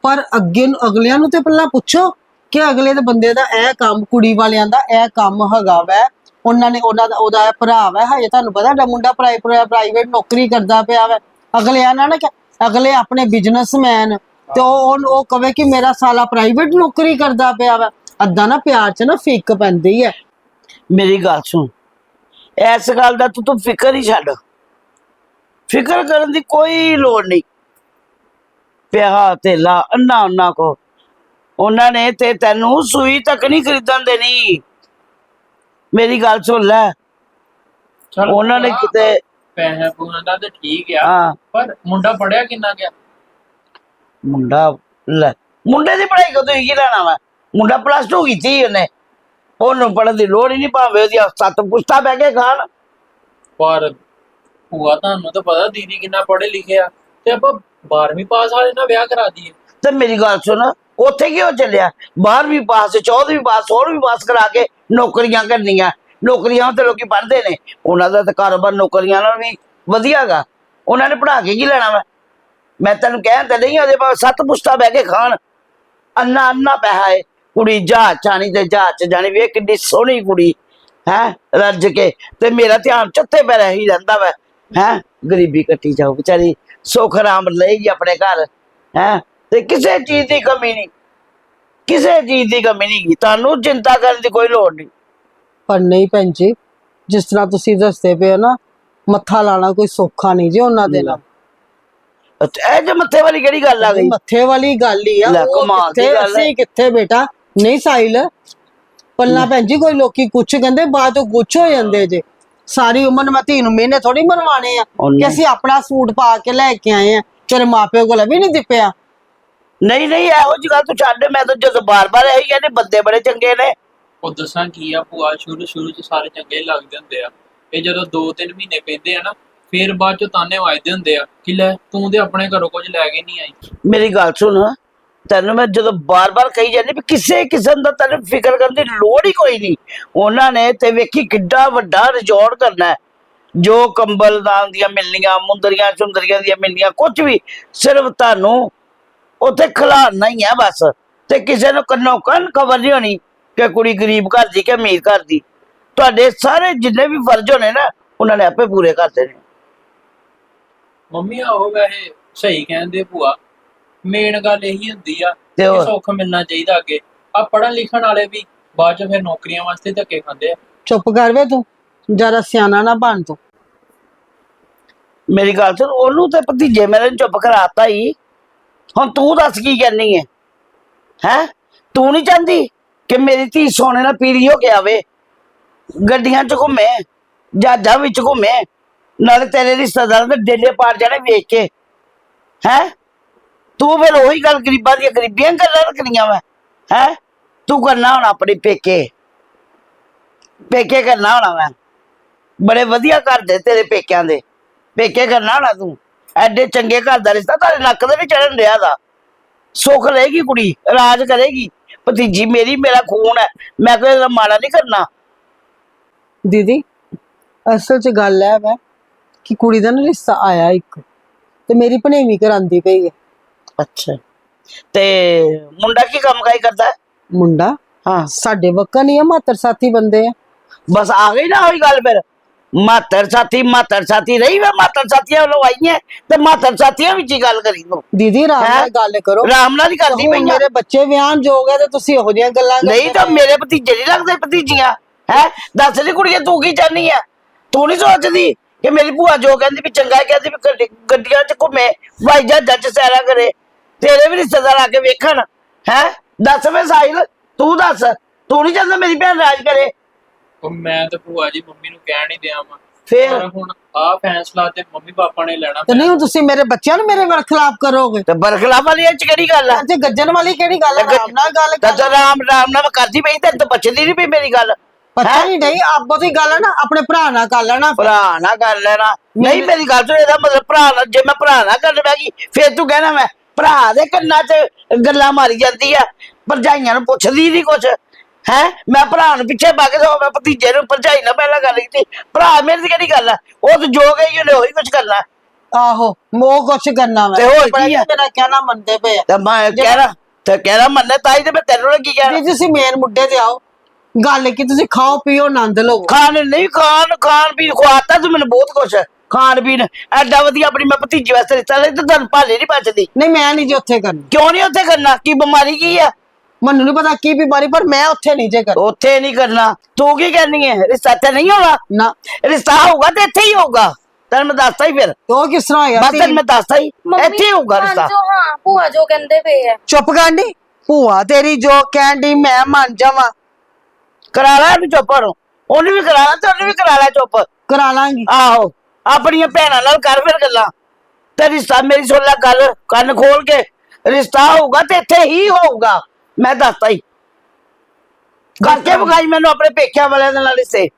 ਪਰ ਅੱਗੇ ਨੂੰ ਅਗਲਿਆਂ ਨੂੰ ਤੇ ਪਹਿਲਾਂ ਪੁੱਛੋ ਕਿ ਅਗਲੇ ਦੇ ਬੰਦੇ ਦਾ ਇਹ ਕੰਮ ਕੁੜੀ ਵਾਲਿਆਂ ਦਾ ਇਹ ਕੰਮ ਹੈਗਾ ਵੈ। ਉਹਨਾਂ ਨੇ ਉਹਨਾਂ ਦਾ ਉਹਦਾ ਭਰਾ ਵਾ, ਹਜੇ ਤੁਹਾਨੂੰ ਪਤਾ ਡਾ ਮੁੰਡਾ ਪ੍ਰਾਈਵੇਟ ਨੌਕਰੀ ਕਰਦਾ ਪਿਆ ਵੈ। ਅਗਲਿਆਂ ਨਾਲ ਨਾ ਅਗਲੇ ਆਪਣੇ ਬਿਜ਼ਨਸਮੈਨ ਤੇ ਉਹ ਉਹ ਕਵੇ ਕਿ ਮੇਰਾ ਸਾਲਾ ਪ੍ਰਾਈਵੇਟ ਨੌਕਰੀ ਕਰਦਾ ਪਿਆ ਵੈ। ਅੱਧਾ ਨਾ ਪਿਆਰ ਚ ਨਾ ਫਿੱਕ ਪੈਂਦੀ ਹੈ ਮੇਰੀ ਗੱਲ ਸੁਣ। ਇਸ ਗੱਲ ਦਾ ਤੂੰ ਤੂੰ ਫਿਕਰ ਹੀ ਛੱਡ। ਫਿਕਰ ਕਰਨ ਦੀ ਕੋਈ ਲੋੜ ਨਹੀਂ। ਪਿਆ ਤੇ ਲਾ, ਅੰਨਾ ਉਹਨਾਂ ਕੋ। ਉਹਨਾਂ ਨੇ ਤੇ ਤੈਨੂੰ ਸੂਈ ਤੱਕ ਨਹੀਂ ਖਰੀਦਣ ਦੇਣੀ। ਮੇਰੀ ਗੱਲ ਸੁਣ ਲੈ। ਚੱਲ ਉਹਨਾਂ ਨੇ ਭੂਆ, ਕਿਤੇ ਪੈਸੇ ਪੂਰਾਂ ਦਾ ਤੇ ਠੀਕ ਆ ਹਾਂ। ਪਰ ਮੁੰਡਾ ਪੜਿਆ ਕਿੰਨਾ ਗਿਆ ਮੁੰਡਾ ਲੈ ਮੁੰਡੇ ਦੀ ਪੜ੍ਹਾਈ ਕਦੋਂ ਹੀ ਲੈਣਾ ਵਾ? ਮੁੰਡਾ ਪਲੱਸ 2 ਕੀਤੀ ਉਹਨੇ। ਉਹਨੂੰ ਪੜ੍ਹਨ ਦੀ ਲੋੜ ਹੀ ਨਹੀਂ ਭਾਵੇਂ ਉਹਦੀ ਸੱਤ ਪੁਸਤਾ ਬਹਿ ਕੇ ਖਾਣ। ਪਰ ਭੂਆ ਤੁਹਾਨੂੰ ਤਾਂ ਪਤਾ ਦੀਦੀ ਕਿੰਨਾ ਪੜ੍ਹੇ ਲਿਖੇ ਆ ਤੇ ਆਪਾਂ 12ਵੀਂ ਪਾਸ ਵਾਲੇ ਨਾਲ ਵਿਆਹ ਕਰਾ ਦਈਏ। ਤੇ ਮੇਰੀ ਗੱਲ ਸੁਣ ਉੱਥੇ ਕਿਉਂ ਚੱਲਿਆ? 12ਵੀਂ ਪਾਸ 14ਵੀਂ ਪਾਸ 16ਵੀਂ ਪਾਸ ਕਰਾ ਕੇ ਨੌਕਰੀਆਂ ਕਰਨੀਆਂ। ਨੌਕਰੀਆਂ ਤੇ ਲੋਕੀ ਪੜ੍ਹਦੇ ਨੇ। ਉਹਨਾਂ ਦਾ ਤਾਂ ਕਾਰੋਬਾਰ ਨੌਕਰੀਆਂ ਨਾਲ ਵੀ ਵਧੀਆਗਾ। ਉਹਨਾਂ ਨੇ ਪੜ੍ਹਾ ਕੇ ਕੀ ਲੈਣਾ ਵਾ? ਮੈਂ ਤੈਨੂੰ ਕਹਿਣ ਤੇ ਨਹੀਂ, ਉਹਦੇ ਪਾਸ ਸੱਤ ਪੁਸਤਾ ਬਹਿ ਕੇ ਖਾਣ। ਅੰਨਾ ਅੰਨਾ ਪੈਸਾ ਏ। ਕੁੜੀ ਜਹਾਜ਼ ਚਾਣੀ ਤੇ ਜਹਾਜ਼ ਚ ਜਾਣੀ ਵੇ ਕਿੰਨੀ ਸੋਹਣੀ ਕੁੜੀ, ਹੈ, ਰੱਜ ਕੇ। ਤੇ ਮੇਰਾ ਧਿਆਨ ਚੱਤੇ ਪੈ ਰਹੀ ਰਹਿੰਦਾ ਵਾ। ਹੈ, ਗਰੀਬੀ ਕੱਟੀ ਜਾਓ ਵਿਚਾਰੀ। ਸੁੱਖ ਆਰਾਮ ਲਏਗੀ ਆਪਣੇ ਘਰ। ਹੈ ਤੇ ਕਿਸੇ ਚੀਜ਼ ਦੀ ਕਮੀ ਨਹੀਂ। ਕਿਸੇ ਚੀਜ਼ ਦੀ ਕਮੀ ਨਹੀਂ। ਗੀ ਤੁਹਾਨੂੰ ਚਿੰਤਾ ਕਰਨ ਦੀ ਕੋਈ ਲੋੜ ਨਹੀਂ। ਪਰ ਨਹੀਂ ਭੈਣ ਜੀ ਜਿਸ ਤਰ੍ਹਾਂ ਤੁਸੀਂ ਦੱਸਦੇ ਪਏ ਹੋ ਨਾ ਮੱਥਾ ਲਾਣਾ ਕੋਈ ਸੌਖਾ ਨਹੀਂ ਜੀ ਉਹਨਾਂ ਦੇ ਨਾਲ। ਅੱਛਾ, ਇਹ ਜੇ ਮੱਥੇ ਵਾਲੀ ਕਿਹੜੀ ਗੱਲ ਆ ਗਈ? ਮੱਥੇ ਵਾਲੀ ਗੱਲ ਹੀ ਆ। ਲੈ, ਉਹ ਕਮਾਲ ਦੀ ਕਿੱਥੇ ਗੱਲ ਹੈ। ਅਸੀਂ ਕਿੱਥੇ ਬੇਟਾ? ਨਹੀਂ ਸਾਹਿਲ ਪੱਲਾ ਭੈਣ ਜੀ ਕੋਈ ਲੋਕੀ ਕੁਛ ਕਹਿੰਦੇ ਬਾਅਦ ਚੋਂ ਕੁਛ ਹੋ ਜਾਂਦੇ ਜੇ। ਸਾਰੀ ਉਮਰ ਮੈਂ ਧੀ ਨੂੰ ਮਹੀਨੇ ਥੋੜੀ ਮਰਵਾਣੇ ਆ ਕਿ ਅਸੀਂ ਆਪਣਾ ਸੂਟ ਪਾ ਕੇ ਲੈ ਕੇ ਆਏ ਆ। ਤੇਰੇ ਮਾਪਿਓ ਕੋਲ ਵੀ ਨਹੀਂ ਦਿੱਪਿਆ। ਨਹੀਂ ਨਹੀਂ ਇਹੋ ਜਿਹੀ ਗੱਲ ਤੂੰ ਛੱਡ ਮੈਂ ਤਾਂ ਜਦੋਂ ਬਾਰ-ਬਾਰ ਇਹੀ ਕਹਿੰਦੇ ਬੰਦੇ ਬੜੇ ਚੰਗੇ ਨੇ। ਉਹ ਦੱਸਾਂ ਕੀ ਆ ਭੂਆ ਸ਼ੁਰੂ ਸ਼ੁਰੂ ਚ ਸਾਰੇ ਚੰਗੇ ਲੱਗਦੇ ਹੁੰਦੇ ਆ। ਇਹ ਜਦੋਂ 2-3 ਮਹੀਨੇ ਪੈਂਦੇ ਆ ਨਾ ਫਿਰ ਬਾਅਦ ਚ ਤਾਨੇ ਵੱਜਦੇ ਹੁੰਦੇ ਆ ਕਿ ਲੈ ਤੂੰ ਤੇ ਆਪਣੇ ਘਰੋਂ ਕੁਝ ਲੈ ਕੇ ਨਹੀਂ ਆਈ। ਮੇਰੀ ਗੱਲ ਸੁਣ ਤੈਨੂੰ ਮੈਂ ਜਦੋਂ ਬਾਰ-ਬਾਰ ਕਹੀ ਜਾਂਦੀ ਵੀ ਕਿਸੇ ਕਿਸਮ ਦਾ ਤੈਨੂੰ ਫਿਕਰ ਕਰਨ ਦੀ ਲੋੜ ਹੀ ਕੋਈ ਨਹੀਂ। ਉਹਨਾਂ ਨੇ ਤੇ ਵੇਖੀ ਕਿੱਡਾ ਵੱਡਾ ਰਿਜ਼ੋਰਟ ਕਰਨਾ ਹੈ। ਜੋ ਕੰਬਲ ਦਾਨ ਦੀਆਂ ਮਿਲਣੀਆਂ ਮੁੰਦਰੀਆਂ ਚੁੰਦਰੀਆਂ ਦੀਆਂ ਮਿਲਣੀਆਂ ਕੁਝ ਵੀ ਸਿਰਫ ਤੁਹਾਨੂੰ ਉੱਥੇ ਖਿਲਾਰਨਾ ਹੀ ਹੈ ਬਸ। ਤੇ ਕਿਸੇ ਨੂੰ ਕੰਨੋਂ ਕੰਨ ਖਬਰ ਨਹੀਂ ਹੋਣੀ ਕਿ ਕੁੜੀ ਗਰੀਬ ਘਰ ਦੀ ਕਿ ਅਮੀਰ ਘਰ ਦੀ। ਤੁਹਾਡੇ ਸਾਰੇ ਜਿੰਨੇ ਵੀ ਫਰਜ਼ ਹੋਣੇ ਨਾ ਉਹਨਾਂ ਨੇ ਆਪੇ ਪੂਰੇ ਕਰ ਦੇਣੇ। ਮੰਮੀ ਆਹੋ ਵੈਸੇ ਸਹੀ ਕਹਿੰਦੇ ਭੂਆ। ਮੇਨ ਗੱਲ ਇਹੀ ਹੁੰਦੀ ਆ ਤੇ ਕਿ ਹੋਰ? ਸੁੱਖ ਮਿਲਣਾ ਚਾਹੀਦਾ ਅੱਗੇ। ਆ ਪੜ੍ਹਨ ਲਿਖਣ ਵਾਲੇ ਵੀ ਬਾਅਦ ਚ ਫਿਰ ਨੌਕਰੀਆਂ ਵਾਸਤੇ ਧੱਕੇ ਖਾਂਦੇ ਆ। ਚੁੱਪ ਕਰ ਵੇ ਤੂੰ। ਜਰਾ ਸਿਆਣਾ ਨਾ ਬਣ ਤੂੰ। ਮੇਰੀ ਗੱਲ ਸੁਣ ਉਹਨੂੰ ਤੇ ਭਤੀਜੇ ਮੇਰੇ ਨੂੰ ਚੁੱਪ ਕਰਾਤਾ ਹੀ। ਹੁਣ ਤੂੰ ਦੱਸ ਕੀ ਕਰਨੀ ਹੈ ਹੈ? ਤੂੰ ਨਹੀਂ ਚਾਹੁੰਦੀ ਕਿ ਮੇਰੀ ਧੀ ਸੋਨੇ ਨਾਲ ਪੀਰੀ ਹੋ ਕੇ ਆਵੇ? ਗੱਡੀਆਂ 'ਚ ਘੁੰਮੇ, ਜਹਾਜ਼ਾਂ ਵਿੱਚ ਘੁੰਮੇ, ਨਾਲੇ ਤੇਰੇ ਰਿਸ਼ਤੇਦਾਰਾਂ ਦੇ ਡੇਲੇ ਪਾੜ ਜਾਣੇ ਵੇਖ ਕੇ। ਹੈ? ਤੂੰ ਫਿਰ ਉਹੀ ਗੱਲ ਗਰੀਬਾਂ ਦੀਆਂ ਗਰੀਬੀਆਂ ਗੱਲਾਂ ਰੱਖਣੀਆਂ ਵਾ। ਹੈ? ਤੂੰ ਕਰਨਾ ਹੁਣ ਆਪਣੇ ਪੇਕੇ। ਪੇਕੇ ਕਰਨਾ ਹੋਣਾ ਮੈਂ ਬੜੇ ਵਧੀਆ ਘਰ ਦੇ ਤੇਰੇ ਪੇਕਿਆਂ ਦੇ। ਪੇਕੇ ਕਰਨਾ ਹੋਣਾ ਤੂੰ। ਐਡੇ ਚੰਗੇ ਘਰ ਦਾ ਰਿਸ਼ਤਾ ਤੁਹਾਡੇ ਨੱਕ ਦੇ ਵੀ ਚੜਨ ਰਿਹਾ ਦਾ ਸੁੱਖ ਲਏਗੀ ਕੁੜੀ ਰਾਜ ਕਰੇਗੀ। ਭਤੀਜੀ ਮੇਰੀ ਮੇਰਾ ਖੂਨ ਹੈ। ਮੈਂ ਕੋਈ ਇਹਦਾ ਮਾੜਾ ਨਹੀਂ ਕਰਨਾ। ਦੀਦੀ ਅਸਲ 'ਚ ਗੱਲ ਹੈ ਵਾ ਕਿ ਕੁੜੀ ਦਾ ਨਾ ਰਿਸ਼ਤਾ ਆਇਆ ਇੱਕ ਤੇ ਮੇਰੀ ਭਣੇਵੀਂ ਕਰਾਂਦੀ ਪਈ ਹੈ। ਅੱਛਾ। ਤੇ ਮੁੰਡਾ ਕੀ ਕੰਮ ਕਾਈ ਕਰਦਾ? ਹੈ? ਮੁੰਡਾ? ਹਾਂ। ਸਾਡੇ ਵੱਕਾ ਨਹੀਂ ਆ ਮਾਤਰ ਸਾਥੀ ਬੰਦੇ ਆ। ਬਸ ਆ ਗਈ ਨਾ ਉਹੀ ਗੱਲ ਫਿਰ। ਮਾਤਰ ਸਾਥੀ ਮਾਤਰ ਸਾਥੀ ਰਹੀ ਵੇ ਮਾਤਰ ਸਾਥੀਆਂ ਵੱਲੋਂ ਆਈਆਂ। ਤੇ ਮਾਤਰ ਸਾਥੀਆਂ ਵਿੱਚ ਹੀ ਗੱਲ ਕਰੀ ਤੂੰ ਦੀਦੀ ਰਾਮ ਹੈਂ? ਨਾਲ ਗੱਲ ਕਰੋ। ਰਾਮ ਨਾਲ ਹੀ ਕਰਦੀ ਪਈਆਂ ਮੇਰੇ ਬੱਚੇ ਵਿਆਹਨ ਜੋਗ ਹੈ ਤੇ ਤੁਸੀਂ ਇਹੋ ਜਿਹੀਆਂ ਗੱਲਾਂ ਨਹੀਂ ਤਾਂ। ਮੇਰੇ ਭਤੀਜੇ ਨਹੀਂ ਲੱਗਦੇ ਭਤੀਜੀਆਂ। ਹੈ? ਦੱਸ ਦੀ ਕੁੜੀਏ ਤੂੰ ਕੀ ਚਾਹਨੀ ਆ? ਤੂੰ ਨਹੀਂ ਸੋਚਦੀ ਕਿ ਮੇਰੀ ਭੂਆ ਜੋ ਕਹਿੰਦੀ ਵੀ ਚੰਗਾ ਹੈ, ਕਹਿੰਦੀ ਵੀ ਗੱਡੀ- ਗੱਡੀਆਂ 'ਚ ਘੁੰਮੇ ਭਾਈ ਜਹਾਜ਼ਾਂ 'ਚ ਸੈਰਾ ਕਰੇ ਤੇਰੇ ਵੀ ਰਿਸ਼ਤੇਦਾਰ ਆ ਕੇ ਵੇਖਣ। ਹੈ? ਦੱਸ ਵੇ ਸਾਹਿਲ ਤੂੰ ਦੱਸ। ਤੂੰ ਨਹੀਂ ਚਾਹੁੰਦਾ ਮੇਰੀ ਭੈਣ ਰਾਜ ਕਰੇ। ਉਹ ਮੈਂ ਤੇ ਭੂਆ ਜੀ ਮੰਮੀ ਨੂੰ ਕਹਿਣ ਹੀ ਦਿਆਂ ਵਾਂ। ਫੇਰ? ਪਰ ਹੁਣ ਆ ਫੈਸਲਾ ਤੇ ਮੰਮੀ ਪਾਪਾ ਨੇ ਲੈਣਾ ਤੇ ਨਹੀਂ ਹੁਣ ਤੁਸੀਂ ਮੇਰੇ ਬੱਚਿਆਂ ਨੂੰ ਮੇਰੇ ਵਰ ਖਿਲਾਫ ਕਰੋਗੇ? ਤੇ ਬਰਖਲਾ ਵਾਲੀ ਇਹ 'ਚ ਕਿਹੜੀ ਗੱਲ ਆ? ਤੇ ਗੱਜਣ ਵਾਲੀ ਕਿਹੜੀ ਗੱਲ ਹੈ ਗੱਜ- ਰਾਮ ਨਾਲ ਗੱਲ ਤਾਂ ਕਰ। ਤਾਂ ਰਾਮ ਰਾਮ ਨਾਲ ਕਰਦੀ ਪਈ ਤੇ ਤੂੰ ਬਚਦੀ ਨਹੀਂ ਪਈ ਮੇਰੀ ਗੱਲ। ਪਤਾ ਨਹੀਂ ਨਹੀਂ ਆਪੋ ਦੀ ਗੱਲ ਹੈ ਨਾ ਆਪਣੇ ਭਰਾ ਨਾਲ ਕਰ ਲੈਣਾ। ਭਰਾ ਨਾ ਕਰ ਲੈਣਾ। ਨਹੀਂ ਮੇਰੀ ਗੱਲ ਤੋਂ ਇਹਦਾ ਮਤਲਬ ਭਰਾ ਨਾਲ ਜੇ ਮੈਂ ਭਰਾ ਨਾ ਕਰਨ ਬੈ ਗਈ ਫੇਰ ਤੂੰ ਕਹਿਣਾ ਮੈਂ ਭਰਾ ਦੇ ਕੰਨਾਂ 'ਚ ਗੱਲਾਂ ਮਾਰੀ ਜਾਂਦੀ ਆ ਭਰਜਾਈਆਂ ਨੂੰ ਪੁੱਛਦੀ ਨਹੀਂ ਕੁਛ। ਹੈ? ਮੈਂ ਭਰਾ ਨੂੰ ਪਿੱਛੇ ਪਾ ਕੇ ਸਗੋਂ ਮੈਂ ਭਤੀਜੇ ਨੂੰ ਭਰਜਾਈ ਨਾਲ ਪਹਿਲਾਂ ਗੱਲ ਕੀਤੀ। ਭਰਾ ਮੇਰੇ ਦੀ ਕਿਹੜੀ ਗੱਲ ਆ? ਉਹ ਤਾਂ ਜੋ ਗਈ ਉਹਨੇ ਉਹੀ ਕੁਛ ਕਰਨਾ। ਆਹੋ ਮੋਹ ਕੁਛ ਕਰਨਾ ਵਾ। ਤੇ ਹੋਰ ਕੀ ਆ? ਮੇਰਾ ਕਹਿਣਾ ਮੰਨਦੇ ਪਏ ਆ। ਤੇ ਮੈਂ ਕਹਿਣਾ ਤੇ ਕਹਿਣਾ ਮੰਨੇ ਤਾਈ ਤੇ ਮੈਂ ਤੈਨੂੰ ਨਾ ਕੀ ਕਹਿਣਾ। ਜੀ ਤੁਸੀਂ ਮੇਨ ਮੁੱਦੇ ਤੇ ਆਓ। ਗੱਲ ਕੀ ਤੁਸੀਂ ਖਾਓ ਪੀਓ ਆਨੰਦ ਲਓ ਖਾਣ ਨਹੀਂ ਖਾਣ ਖਾਣ ਪੀਣ ਖਵਾਤਾ ਤੂੰ ਮੈਨੂੰ ਬਹੁਤ ਕੁਛ। ਖਾਣ ਪੀਣ ਐਡਾ ਵਧੀਆ ਆਪਣੀ ਮੈਂ ਭਤੀਜੀ ਵਾਸਤੇ ਰਿਸ਼ਤਾ ਲੈ ਤੇ ਤੁਹਾਨੂੰ ਭਾਲੇ ਨਹੀਂ ਬਚਦੀ ਨਹੀਂ ਮੈਂ ਨਹੀਂ ਜੀ ਉੱਥੇ ਕਰਨੀ। ਕਿਉਂ ਨਹੀਂ ਉੱਥੇ ਕਰਨਾ? ਕੀ ਬਿਮਾਰੀ ਕੀ ਆ? ਮੈਨੂੰ ਨਹੀਂ ਪਤਾ ਕੀ ਬਿਮਾਰੀ ਪਰ ਮੈਂ ਉੱਥੇ ਨਹੀਂ ਜੇ ਕਰਨਾ। ਉੱਥੇ ਨਹੀਂ ਕਰਨਾ। ਤੂੰ ਕੀ ਕਰਨੀ ਹੈ? ਰਿਸ਼ਤਾ ਤੇ ਨਹੀਂ ਹੋਣਾ? ਨਾ। ਰਿਸ਼ਤਾ ਹੋਊਗਾ ਤੇ ਇੱਥੇ ਹੀ ਹੋਊਗਾ। ਤੈਨੂੰ ਮੈਂ ਦੱਸਤਾ ਹੀ ਫਿਰ। ਤੇ ਕਿਸ ਤਰ੍ਹਾਂ ਹੋਇਆ ਬਸ ਤੈਨੂੰ ਮੈਂ ਦੱਸਤਾ ਹੀ। ਇੱਥੇ ਹੀ ਹੋਊਗਾ ਰਿਸ਼ਤਾ। ਜੋ ਹਾਂ ਭੂਆ ਜੋ ਕਹਿੰਦੇ ਪਏ ਆ। ਚੁੱਪ ਕਰਨੀ ਭੂਆ ਤੇਰੀ ਜੋ ਕਹਿੰਦੀ ਮੈਂ ਮੰਨ ਜਾਵਾਂ। ਕਰਾ ਲੈ ਇਹਨੂੰ ਚੁੱਪ ਨੂੰ ਉਹਨੂੰ ਵੀ ਕਰਾ ਲੈ ਤੇ ਉਹਨੂੰ ਵੀ ਕਰਾ ਲੈ ਚੁੱਪ। ਕਰਾ ਲਾਂਗੀ। ਆਹੋ ਆਪਣੀਆਂ ਭੈਣਾਂ ਨਾਲ ਕਰ ਫਿਰ ਗੱਲਾਂ। ਤੇ ਰਿਸ਼ਤਾ ਮੇਰੀ ਸੁਣ ਲੈ ਗੱਲ ਕੰਨ ਖੋਲ ਕੇ। ਰਿਸ਼ਤਾ ਹੋਊਗਾ ਤੇ ਇੱਥੇ ਹੀ ਹੋਊਗਾ। ਮੈਂ ਦੱਸਤਾ ਹੀ। ਕਰਕੇ ਵਿਖਾਈ ਮੈਨੂੰ ਆਪਣੇ ਪੇਕਿਆਂ ਵਾਲਿਆਂ ਦੇ ਨਾਲ ਰਿਸ਼ਤੇ